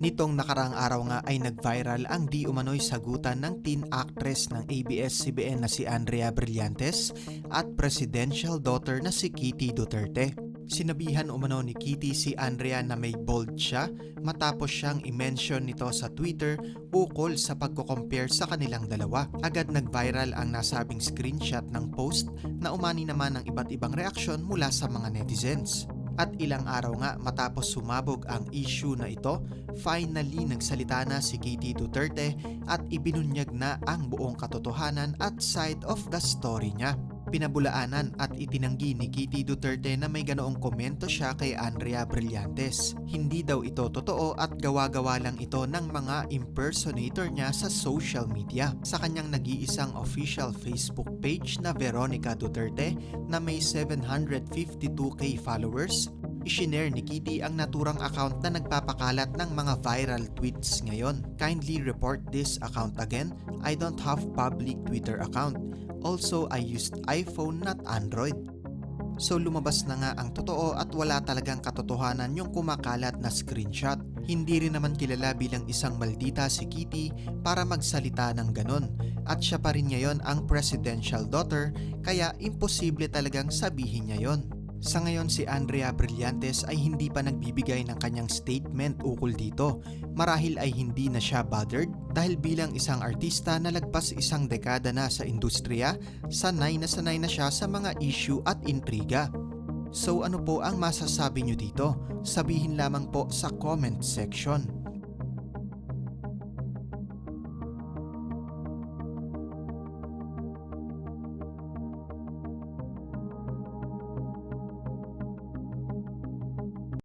Nitong nakaraang araw nga ay nag-viral ang di umano'y sagutan ng teen actress ng ABS-CBN na si Andrea Brillantes at presidential daughter na si Kitty Duterte. Sinabihan umano ni Kitty si Andrea na may bold siya matapos siyang i-mention nito sa Twitter ukol sa pagko-compare sa kanilang dalawa. Agad nag-viral ang nasabing screenshot ng post na umani naman ng iba't ibang reaksyon mula sa mga netizens. At ilang araw nga matapos sumabog ang issue na ito, finally nagsalita na si Kitty Duterte at ibinunyag na ang buong katotohanan at side of the story niya. Pinabulaanan at itinanggi ni Kitty Duterte na may ganoong komento siya kay Andrea Brillantes. Hindi daw ito totoo at gawa-gawa lang ito ng mga impersonator niya sa social media. Sa kanyang nag-iisang official Facebook page na Veronica Duterte na may 752k followers, Ishinare ni Kitty ang naturang account na nagpapakalat ng mga viral tweets ngayon. Kindly report this account again. I don't have public Twitter account. Also, I used iPhone not Android. So lumabas na nga ang totoo at wala talagang katotohanan yung kumakalat na screenshot. Hindi rin naman kilala bilang isang maldita si Kitty para magsalita ng ganon. At siya pa rin ngayon ang presidential daughter kaya imposible talagang sabihin niya yon. Sa ngayon si Andrea Brillantes ay hindi pa nagbibigay ng kanyang statement ukol dito. Marahil ay hindi na siya bothered dahil bilang isang artista na lagpas isang dekada na sa industriya, sanay na sanay na siya sa mga issue at intriga. So ano po ang masasabi nyo dito? Sabihin lamang po sa comment section.